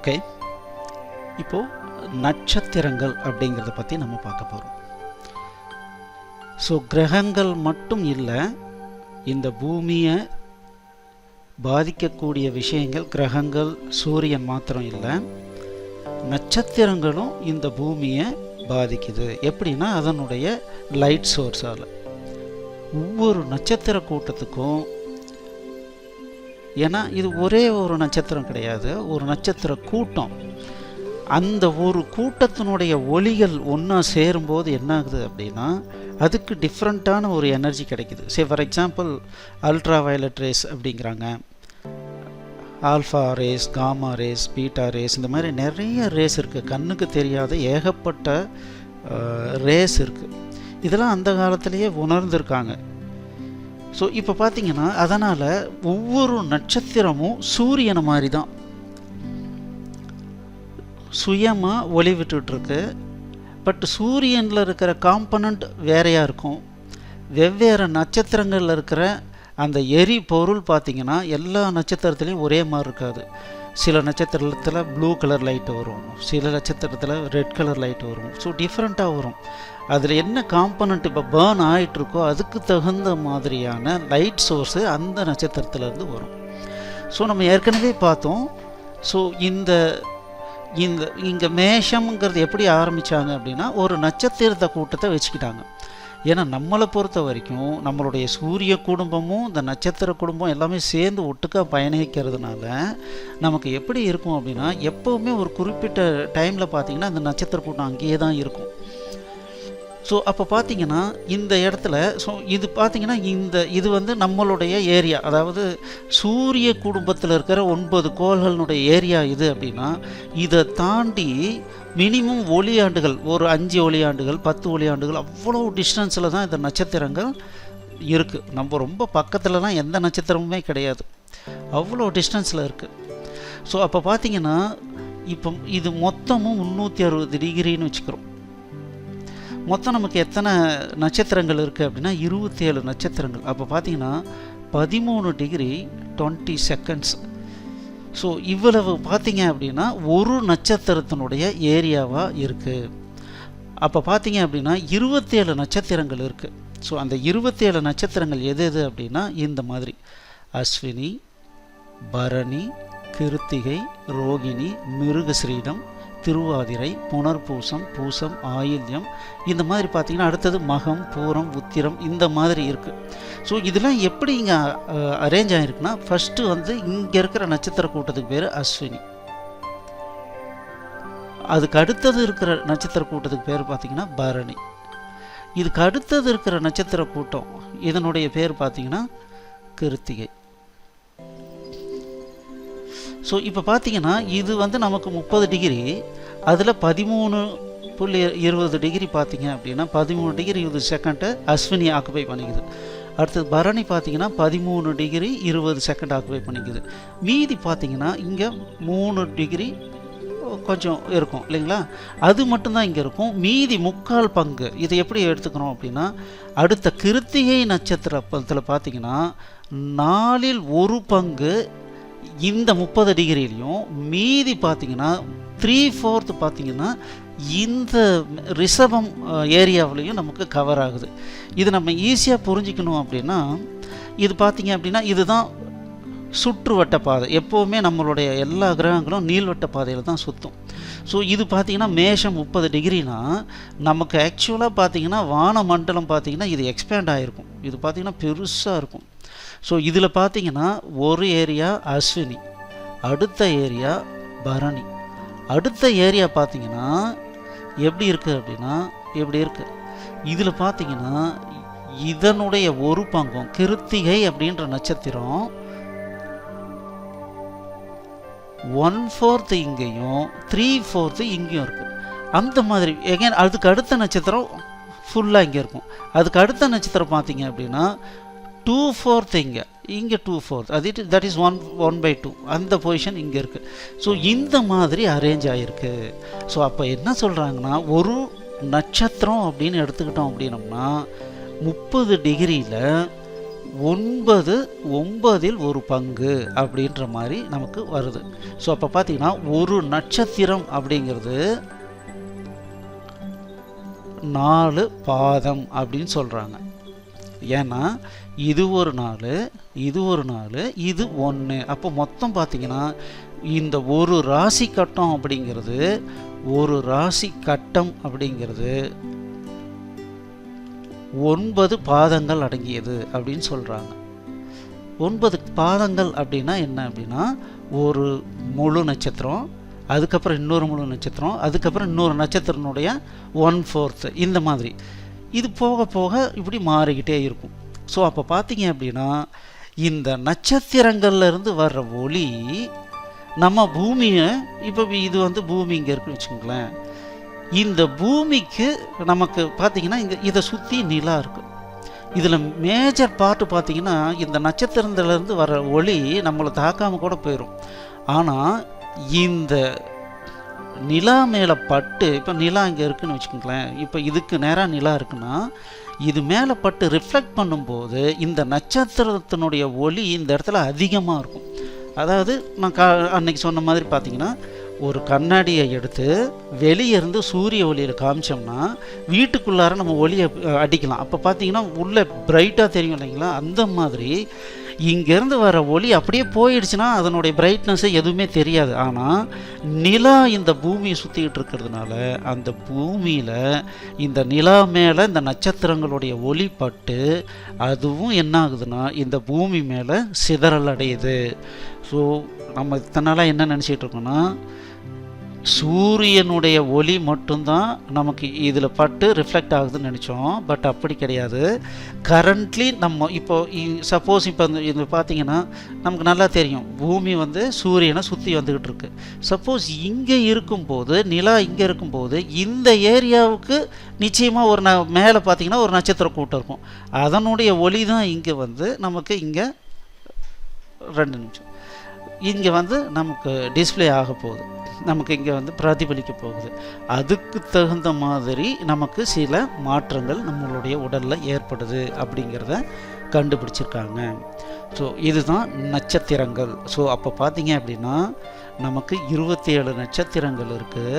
Okay இப்போது நட்சத்திரங்கள் அப்படிங்கிறத பற்றி நம்ம பார்க்க போகிறோம் ஸோ கிரகங்கள் மட்டும் இல்லை இந்த பூமியை பாதிக்கக்கூடிய விஷயங்கள் கிரகங்கள் சூரியன் மாத்திரம் இல்லை நட்சத்திரங்களும் இந்த பூமியை பாதிக்குது. எப்படின்னா அதனுடைய லைட் சோர்ஸால் ஒவ்வொரு நட்சத்திர கூட்டத்துக்கும் ஏன்னா இது ஒரே ஒரு நட்சத்திரம் கிடையாது ஒரு நட்சத்திர கூட்டம். அந்த ஒரு கூட்டத்தினுடைய ஒளிகள் ஒன்றா சேரும்போது என்ன ஆகுது அப்படின்னா அதுக்கு டிஃப்ரெண்ட்டான ஒரு எனர்ஜி கிடைக்குது. Say for example ultra violet rays அப்படிங்கிறாங்க. Alpha rays gamma rays beta rays இந்த மாதிரி நிறைய ரேஸ் இருக்குது கண்ணுக்கு தெரியாத ஏகப்பட்ட ரேஸ் இருக்குது இதெல்லாம் அந்த காலத்திலேயே உணர்ந்திருக்காங்க. ஸோ இப்போ பார்த்தீங்கன்னா அதனால் ஒவ்வொரு நட்சத்திரமும் சூரியனை மாதிரி தான் சுயமாக ஒளி விட்டுட்ருக்கு. பட் சூரியனில் இருக்கிற காம்பனண்ட் வேறையாக இருக்கும். வெவ்வேறு நட்சத்திரங்களில் இருக்கிற அந்த எரி பொருள் பார்த்திங்கன்னா எல்லா நட்சத்திரத்துலேயும் ஒரே மாதிரி இருக்காது. சில நட்சத்திரத்தில் ப்ளூ கலர் லைட் வரும். சில நட்சத்திரத்தில் ரெட் கலர் லைட் வரும். ஸோ டிஃப்ரெண்ட்டாக வரும். அதில் என்ன காம்பனண்ட் இப்போ பேர்ன் ஆகிட்டுருக்கோ அதுக்கு தகுந்த மாதிரியான லைட் சோர்ஸு அந்த நட்சத்திரத்துலேருந்து வரும். ஸோ நம்ம ஏற்கனவே பார்த்தோம். ஸோ இந்த இந்த இங்கே மேஷம்ங்கிறது எப்படி ஆரம்பித்தாங்க அப்படின்னா ஒரு நட்சத்திரத்தை கூட்டத்தை வச்சுக்கிட்டாங்க. ஏன்னா நம்மளை பொறுத்த வரைக்கும் நம்மளுடைய சூரிய குடும்பமும் இந்த நட்சத்திர குடும்பம் எல்லாமே சேர்ந்து ஒட்டுக்காக பயணிக்கிறதுனால நமக்கு எப்படி இருக்கும் அப்படின்னா எப்போவுமே ஒரு குறிப்பிட்ட டைமில் பார்த்திங்கன்னா அந்த நட்சத்திர கூட்டம் அங்கேயே தான் இருக்கும். ஸோ அப்போ பார்த்தீங்கன்னா இந்த இடத்துல ஸோ இது பார்த்தீங்கன்னா இந்த இது வந்து நம்மளுடைய ஏரியா. அதாவது சூரிய குடும்பத்தில் இருக்கிற ஒன்பது கோள்களினுடைய ஏரியா இது அப்படின்னா இதை தாண்டி மினிமம் ஒளியாண்டுகள் ஒரு அஞ்சு ஒளியாண்டுகள் பத்து ஒளியாண்டுகள் அவ்வளோ டிஸ்டன்ஸில் தான் இந்த நட்சத்திரங்கள் இருக்குது நம்ம ரொம்ப பக்கத்துலலாம் எந்த நட்சத்திரமுமே கிடையாது. அவ்வளோ டிஸ்டன்ஸில் இருக்குது ஸோ அப்போ பார்த்தீங்கன்னா இப்போ இது மொத்தமும் முந்நூற்றி அறுபது டிகிரின்னு வச்சுக்கிறோம். மொத்தம் நமக்கு எத்தனை நட்சத்திரங்கள் இருக்குது அப்படின்னா இருபத்தி ஏழு நட்சத்திரங்கள். அப்போ பார்த்தீங்கன்னா பதிமூணு டிகிரி டுவெண்ட்டி செகண்ட்ஸ் ஸோ இவ்வளவு பார்த்தீங்க அப்படின்னா ஒரு நட்சத்திரத்தினுடைய ஏரியாவாக இருக்குது அப்போ பார்த்தீங்க அப்படின்னா இருபத்தேழு நட்சத்திரங்கள் இருக்குது ஸோ அந்த இருபத்தேழு நட்சத்திரங்கள் எது எது அப்படின்னா இந்த மாதிரி. அஸ்வினி பரணி கிருத்திகை ரோகிணி மிருகஸ்ரீடம் திருவாதிரை புனர்பூசம் பூசம் ஆயில்யம். இந்த மாதிரி பார்த்தீங்கன்னா அடுத்தது மகம் பூரம் உத்திரம் இந்த மாதிரி இருக்குது ஸோ இதெல்லாம் எப்படி இங்கே அரேஞ்ச் ஆகிருக்குன்னா ஃபஸ்ட்டு வந்து இங்கே இருக்கிற நட்சத்திர கூட்டத்துக்கு பேர் அஸ்வினி. அதுக்கு அடுத்தது இருக்கிற நட்சத்திர கூட்டத்துக்கு பேர் பார்த்திங்கன்னா பரணி. இதுக்கு அடுத்தது இருக்கிற நட்சத்திர கூட்டம் இதனுடைய பேர் பார்த்திங்கன்னா கிருத்திகை. ஸோ இப்போ பார்த்தீங்கன்னா இது வந்து நமக்கு முப்பது டிகிரி அதில் பதிமூணு புள்ளி இருபது டிகிரி பார்த்தீங்க அப்படின்னா பதிமூணு டிகிரி இருபது செகண்டு அஸ்வினி ஆக்குபை பண்ணிக்குது. அடுத்தது பரணி பார்த்தீங்கன்னா பதிமூணு டிகிரி இருபது செகண்ட் ஆக்குபை பண்ணிக்குது. மீதி பார்த்தீங்கன்னா இங்கே மூணு டிகிரி கொஞ்சம் இருக்கும் இல்லைங்களா? அது மட்டும்தான் இங்கே இருக்கும். மீதி முக்கால் பங்கு இதை எப்படி எடுத்துக்கிறோம் அப்படின்னா அடுத்த கிருத்திகை நட்சத்திரத்தில் பார்த்தீங்கன்னா நாலில் ஒரு பங்கு இந்த முப்பது டிகிரிலையும் மீதி பார்த்தீங்கன்னா த்ரீ ஃபோர்த்து பார்த்தீங்கன்னா இந்த ரிஷபம் ஏரியாவிலையும் நமக்கு கவர் ஆகுது. இது நம்ம ஈஸியாக புரிஞ்சிக்கணும் அப்படின்னா இது பார்த்திங்க அப்படின்னா இதுதான் சுற்றுவட்ட பாதை. எப்போவுமே நம்மளுடைய எல்லா கிரகங்களும் நீள்வட்ட பாதையில் தான் சுற்றும் ஸோ இது பார்த்திங்கன்னா மேஷம் முப்பது டிகிரினா நமக்கு ஆக்சுவலாக பார்த்தீங்கன்னா வான மண்டலம் பார்த்திங்கன்னா இது எக்ஸ்பேண்ட் ஆகிருக்கும் இது பார்த்திங்கன்னா பெருசாக இருக்கும். ஸோ இதில் பார்த்தீங்கன்னா ஒரு ஏரியா அஸ்வினி அடுத்த ஏரியா பரணி. அடுத்த ஏரியா பார்த்தீங்கன்னா எப்படி இருக்குது அப்படின்னா எப்படி இருக்குது இதில் பார்த்தீங்கன்னா இதனுடைய ஒரு பங்கம் கிருத்திகை அப்படின்ற நட்சத்திரம் ஒன் ஃபோர்த்து இங்கேயும் த்ரீ ஃபோர்த்து இங்கேயும் இருக்குது அந்த மாதிரி எகேன் அதுக்கு அடுத்த நட்சத்திரம் ஃபுல்லாக இங்கே இருக்கும். அதுக்கு அடுத்த நட்சத்திரம் பார்த்தீங்க அப்படின்னா டூ ஃபோர்த் இங்கே. இங்கே டூ ஃபோர்த் அது it that is one one by two அந்த பொசிஷன் இங்கே இருக்குது ஸோ இந்த மாதிரி அரேஞ்ச் ஆகிருக்கு ஸோ அப்போ என்ன சொல்கிறாங்கன்னா ஒரு நட்சத்திரம் அப்படின்னு எடுத்துக்கிட்டோம் அப்படின்னம்னா முப்பது டிகிரியில் ஒன்பது ஒன்பதில் ஒரு பங்கு அப்படின்ற மாதிரி நமக்கு வருது. ஸோ அப்போ பார்த்தீங்கன்னா ஒரு நட்சத்திரம் அப்படிங்கிறது நாலு பாதம் அப்படின்னு சொல்கிறாங்க ஏன்னா இது ஒரு நாள் இது ஒரு நாள் இது ஒன்று அப்போ மொத்தம் பார்த்தீங்கன்னா இந்த ஒரு ராசி கட்டம் அப்படிங்கிறது ஒரு ராசி கட்டம் அப்படிங்கிறது ஒன்பது பாதங்கள் அடங்கியது அப்படின்னு சொல்கிறாங்க ஒன்பது பாதங்கள் அப்படின்னா என்ன அப்படின்னா ஒரு முழு நட்சத்திரம் அதுக்கப்புறம் இன்னொரு முழு நட்சத்திரம் அதுக்கப்புறம் இன்னொரு நட்சத்திரனுடைய ஒன் ஃபோர்த்து இந்த மாதிரி. இது போக போக இப்படி மாறிக்கிட்டே இருக்கும். ஸோ அப்போ பார்த்தீங்க அப்படின்னா இந்த நட்சத்திரங்கள்ல இருந்து வர்ற ஒளி நம்ம பூமியை இப்போ இது வந்து பூமி இங்கே இருக்குன்னு வச்சுக்கோங்களேன். இந்த பூமிக்கு நமக்கு பார்த்தீங்கன்னா இங்கே இதை சுற்றி நிலா இருக்கு. இதில் மேஜர் பார்ட்டு பார்த்தீங்கன்னா இந்த நட்சத்திரத்துலேருந்து வர ஒளி நம்மளை தாக்காமல் கூட போயிடும் ஆனால் இந்த நிலா மேலே பட்டு இப்போ நிலா இங்கே இருக்குன்னு வச்சுக்கோங்களேன். இப்போ இதுக்கு நேராக நிலா இருக்குன்னா இது மேலே பட்டு ரிஃப்ளெக்ட் பண்ணும்போது இந்த நட்சத்திரத்தினுடைய ஒளி இந்த இடத்துல அதிகமாக இருக்கும். அதாவது நான் கா அன்னைக்கு சொன்ன மாதிரி பார்த்தீங்கன்னா ஒரு கண்ணாடியை எடுத்து வெளியே இருந்து சூரிய ஒளியில் காமிச்சோம்னா வீட்டுக்குள்ளார நம்ம ஒளியை அடிக்கலாம். அப்போ பார்த்தீங்கன்னா உள்ளே பிரைட்டாக தெரியும் இல்லைங்களா? அந்த மாதிரி இங்கேருந்து வர ஒளி அப்படியே போயிடுச்சுன்னா அதனுடைய பிரைட்னஸ்ஸு எதுவுமே தெரியாது. ஆனால் நிலா இந்த பூமியை சுற்றிக்கிட்டு இருக்கிறதுனால அந்த பூமியில் இந்த நிலா மேலே இந்த நட்சத்திரங்களுடைய ஒளி பட்டு அதுவும் என்ன ஆகுதுன்னா இந்த பூமி மேலே சிதறல் அடையுது. ஸோ நம்ம இத்தனை நாளாக என்ன நினச்சிட்டு இருக்கோம்னா சூரியனுடைய ஒளி மட்டும்தான் நமக்கு இதில் பட்டு ரிஃப்ளெக்ட் ஆகுதுன்னு நினச்சோம். பட் அப்படி கிடையாது. கரண்ட்லி நம்ம இப்போ சப்போஸ் இப்போ இந்த இது பார்த்தீங்கன்னா நமக்கு நல்லா தெரியும். பூமி வந்து சூரியனை சுற்றி வந்துக்கிட்டு இருக்கு. சப்போஸ் இங்கே இருக்கும்போது நிலா இங்கே இருக்கும்போது இந்த ஏரியாவுக்கு நிச்சயமாக ஒரு ந மேலே பார்த்தீங்கன்னா ஒரு நட்சத்திர கூட்டம் இருக்கும். அதனுடைய ஒளி தான் இங்கே வந்து நமக்கு இங்கே ரெண்டு நிமிஷம். இங்கே வந்து நமக்கு டிஸ்ப்ளே ஆக போகுது. நமக்கு இங்கே வந்து பிரதிபலிக்க போகுது. அதுக்கு தகுந்த மாதிரி நமக்கு சில மாற்றங்கள் நம்மளுடைய உடலில் ஏற்படுது அப்படிங்கிறத கண்டுபிடிச்சிருக்காங்க. ஸோ இதுதான் நட்சத்திரங்கள். ஸோ அப்போ பார்த்தீங்க அப்படின்னா நமக்கு இருபத்தி ஏழு நட்சத்திரங்கள் இருக்குது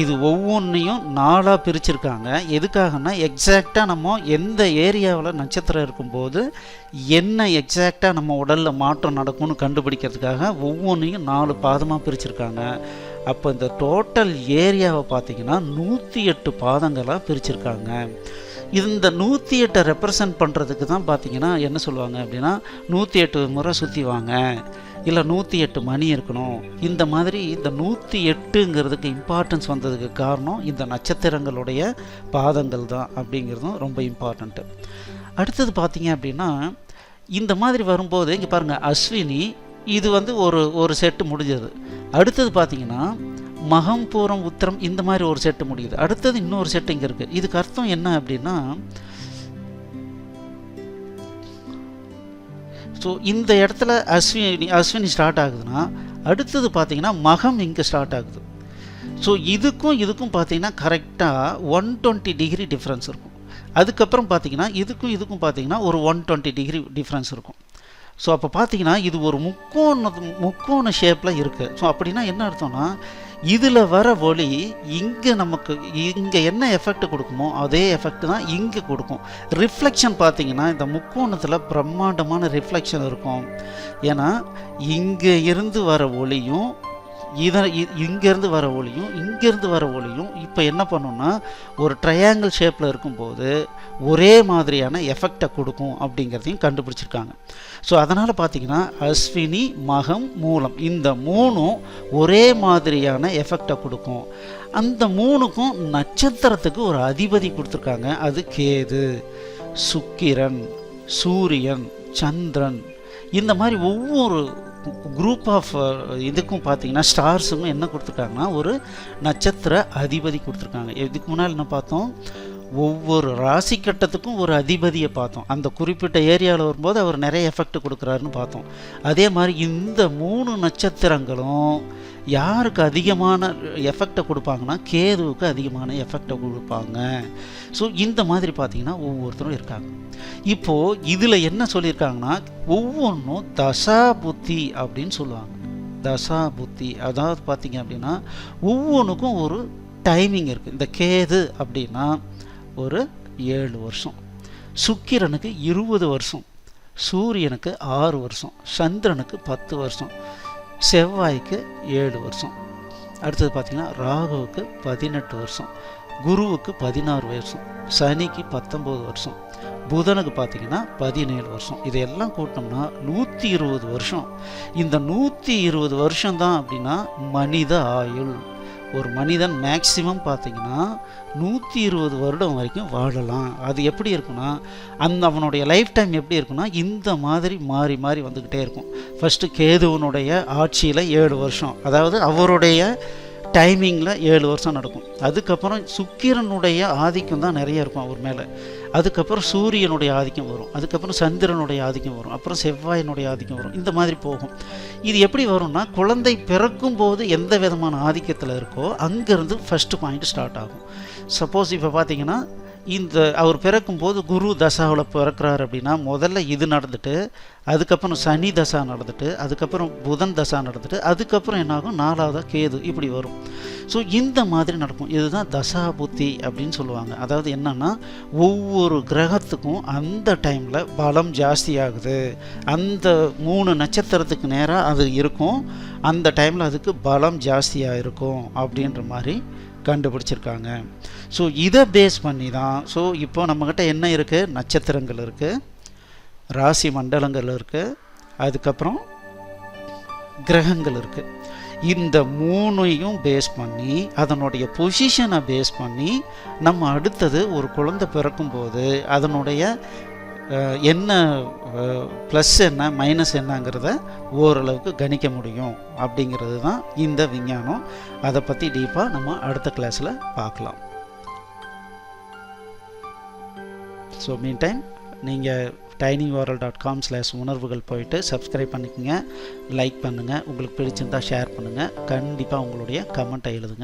இது ஒவ்வொன்றையும் நாளாக பிரிச்சிருக்காங்க. எதுக்காகனா எக்ஸாக்டாக நம்ம எந்த ஏரியாவில் நட்சத்திரம் இருக்கும்போது என்ன எக்ஸாக்டாக நம்ம உடலில் மாற்றம் நடக்கும்னு கண்டுபிடிக்கிறதுக்காக ஒவ்வொன்றையும் நாலு பாதமாக பிரிச்சிருக்காங்க. அப்போ இந்த டோட்டல் ஏரியாவை பார்த்தீங்கன்னா நூற்றி எட்டு பாதங்களாக பிரிச்சிருக்காங்க இந்த நூற்றி எட்டை ரெப்ரசன்ட் பண்ணுறதுக்கு தான் பார்த்தீங்கன்னா என்ன சொல்லுவாங்க அப்படின்னா நூற்றி எட்டு முறை சுற்றி வாங்க. இல்லை நூற்றி எட்டு மணி இருக்கணும். இந்த மாதிரி இந்த நூற்றி எட்டுங்கிறதுக்கு இம்பார்ட்டன்ஸ் வந்ததுக்கு காரணம் இந்த நட்சத்திரங்களுடைய பாதங்கள் தான் அப்படிங்கிறதும் ரொம்ப இம்பார்ட்டண்ட்டு அடுத்தது பார்த்தீங்க அப்படின்னா இந்த மாதிரி வரும்போது இங்கே பாருங்கள் அஸ்வினி இது வந்து ஒரு ஒரு செட்டு முடிஞ்சது. அடுத்தது பார்த்தீங்கன்னா மகம் பூரம் உத்திரம் இந்த மாதிரி ஒரு செட்டு முடியுது. அடுத்தது இன்னொரு செட்டு இங்கே இருக்குது இதுக்கு அர்த்தம் என்ன அப்படின்னா ஸோ இந்த இடத்துல அஸ்வினி அஸ்வினி ஸ்டார்ட் ஆகுதுன்னா அடுத்தது பார்த்தீங்கன்னா மகம் இங்கே ஸ்டார்ட் ஆகுது. ஸோ இதுக்கும் இதுக்கும் பார்த்தீங்கன்னா கரெக்டாக ஒன் டுவெண்ட்டி டிகிரி டிஃப்ரென்ஸ் இருக்கும். அதுக்கப்புறம் பார்த்தீங்கன்னா இதுக்கும் இதுக்கும் பார்த்தீங்கன்னா ஒரு ஒன் டுவெண்ட்டி டிகிரி டிஃப்ரென்ஸ் இருக்கும். ஸோ அப்போ பார்த்தீங்கன்னா இது ஒரு முக்கோண முக்கோண ஷேப்பில் இருக்குது ஸோ அப்படின்னா என்ன அர்த்தம்னா இதில் வர ஒளி இங்கே நமக்கு இங்கே என்ன எஃபெக்ட் கொடுக்குமோ அதே எஃபெக்ட் தான் இங்கே கொடுக்கும். ரிஃப்ளெக்ஷன் பார்த்தீங்கன்னா இந்த முக்கோணத்தில் பிரம்மாண்டமான ரிஃப்ளெக்ஷன் இருக்கும். ஏன்னா இங்கே இருந்து வர ஒளியும் இதை இங்கேருந்து வர ஒளியும் இங்கேருந்து வர ஒளியும் இப்போ என்ன பண்ணுன்னா ஒரு ட்ரையாங்கிள் ஷேப்பில் இருக்கும்போது ஒரே மாதிரியான எஃபெக்டை கொடுக்கும் அப்படிங்கிறதையும் கண்டுபிடிச்சிருக்காங்க. ஸோ அதனால் பார்த்தீங்கன்னா அஸ்வினி மகம் மூலம் இந்த மூணும் ஒரே மாதிரியான எஃபெக்டை கொடுக்கும். அந்த மூணுக்கும் நட்சத்திரத்துக்கு ஒரு அதிபதி கொடுத்துருக்காங்க. அது கேது சுக்கிரன் சூரியன் சந்திரன். இந்த மாதிரி ஒவ்வொரு குரூப் ஆஃப் இதுக்கும் பார்த்தீங்கன்னா ஸ்டார்ஸுக்கும் என்ன கொடுத்துருக்காங்கன்னா ஒரு நட்சத்திர அதிபதி கொடுத்துருக்காங்க. இதுக்கு முன்னால் என்ன பார்த்தோம்? ஒவ்வொரு ராசி கட்டத்துக்கும் ஒரு அதிபதியை பார்த்தோம். அந்த குறிப்பிட்ட ஏரியாவில் வரும்போது அவர் நிறைய எஃபெக்ட் கொடுக்குறாருன்னு பார்த்தோம். அதே மாதிரி இந்த மூணு நட்சத்திரங்களும் யாருக்கு அதிகமான எஃபெக்டை கொடுப்பாங்கன்னா கேதுவுக்கு அதிகமான எஃபெக்டை கொடுப்பாங்க. ஸோ இந்த மாதிரி பார்த்தீங்கன்னா ஒவ்வொருத்தரும் இருக்காங்க. இப்போது இதில் என்ன சொல்லியிருக்காங்கன்னா ஒவ்வொன்றும் தசா புத்தி அப்படின்னு சொல்லுவாங்க. தசா புத்தி. அதாவது பார்த்தீங்க அப்படின்னா ஒவ்வொன்றுக்கும் ஒரு டைமிங் இருக்குது இந்த கேது அப்படின்னா ஒரு ஏழு வருஷம். சுக்கிரனுக்கு இருபது வருஷம். சூரியனுக்கு ஆறு வருஷம். சந்திரனுக்கு பத்து வருஷம். செவ்வாய்க்கு ஏழு வருஷம். அடுத்தது பார்த்திங்கன்னா ராகுவுக்கு பதினெட்டு வருஷம். குருவுக்கு பதினாறு வருஷம். சனிக்கு பத்தொம்போது வருஷம். புதனுக்கு பார்த்தீங்கன்னா பதினேழு வருஷம். இதையெல்லாம் கூட்டினோம்னா நூற்றி இருபது வருஷம். இந்த நூற்றி இருபது வருஷம்தான் அப்படின்னா மனித ஆயுள். ஒரு மனிதன் மேக்சிமம் பார்த்தீங்கன்னா நூற்றி இருபது வருடம் வரைக்கும் வாழலாம். அது எப்படி இருக்குன்னா அந்த அவனுடைய லைஃப் டைம் எப்படி இருக்குன்னா இந்த மாதிரி மாறி மாறி வந்துக்கிட்டே இருக்கும். ஃபஸ்ட்டு கேதுவனுடைய ஆட்சியில் ஏழு வருஷம். அதாவது அவருடைய டைமிங்கில் ஏழு வருஷம் நடக்கும். அதுக்கப்புறம் சுக்கிரனுடைய ஆதிக்கம் தான் நிறைய இருக்கும் அவர் மேலே. அதுக்கப்புறம் சூரியனுடைய ஆதிக்கம் வரும். அதுக்கப்புறம் சந்திரனுடைய ஆதிக்கம் வரும். அப்புறம் செவ்வாயினுடைய ஆதிக்கம் வரும். இந்த மாதிரி போகும். இது எப்படி வரும்னா குழந்தை பிறக்கும் போது எந்த விதமான ஆதிக்கத்தில் இருக்கோ அங்கேருந்து ஃபஸ்ட்டு பாயிண்ட் ஸ்டார்ட் ஆகும். சப்போஸ் இப்போ பார்த்தீங்கன்னா இந்த அவர் பிறக்கும்போது குரு தசாவில் பிறக்கிறார் அப்படின்னா முதல்ல இது நடந்துட்டு அதுக்கப்புறம் சனி தசா நடந்துட்டு அதுக்கப்புறம் புதன் தசா நடந்துட்டு அதுக்கப்புறம் என்னாகும்? நாலாவதாக கேது இப்படி வரும். ஸோ இந்த மாதிரி நடக்கும். இதுதான் தசா புத்தி அப்படின்னு சொல்லுவாங்க. அதாவது என்னன்னா ஒவ்வொரு கிரகத்துக்கும் அந்த டைமில் பலம் ஜாஸ்தியாகுது அந்த மூணு நட்சத்திரத்துக்கு நேராக அது இருக்கும். அந்த டைமில் அதுக்கு பலம் ஜாஸ்தியாக இருக்கும் அப்படின்ற மாதிரி கண்டுபிடிச்சிருக்காங்க. ஸோ இதை பேஸ் பண்ணி தான் ஸோ இப்போ நம்மக்கிட்ட என்ன இருக்குது நட்சத்திரங்கள் இருக்குது ராசி மண்டலங்கள் இருக்குது அதுக்கப்புறம் கிரகங்கள் இருக்குது இந்த மூணையும் பேஸ் பண்ணி அதனுடைய பொசிஷனை பேஸ் பண்ணி நம்ம அடுத்தது ஒரு குழந்தை பிறக்கும்போது அதனுடைய என்ன ப்ளஸ் என்ன மைனஸ் என்னங்கிறத ஓரளவுக்கு கணிக்க முடியும் அப்படிங்கிறது தான் இந்த விஞ்ஞானம். அதை பற்றி டீப்பாக நம்ம அடுத்த கிளாஸில் பார்க்கலாம். ஸோ மீன் டைம் நீங்கள் tiny oral dot com slash உணர்வுகள் போயிட்டு சப்ஸ்கிரைப் பண்ணிக்கோங்க லைக் பண்ணுங்கள் உங்களுக்கு பிடிச்சிருந்தா ஷேர் பண்ணுங்கள் கண்டிப்பாக உங்களுடைய கமெண்ட்டை எழுதுங்க.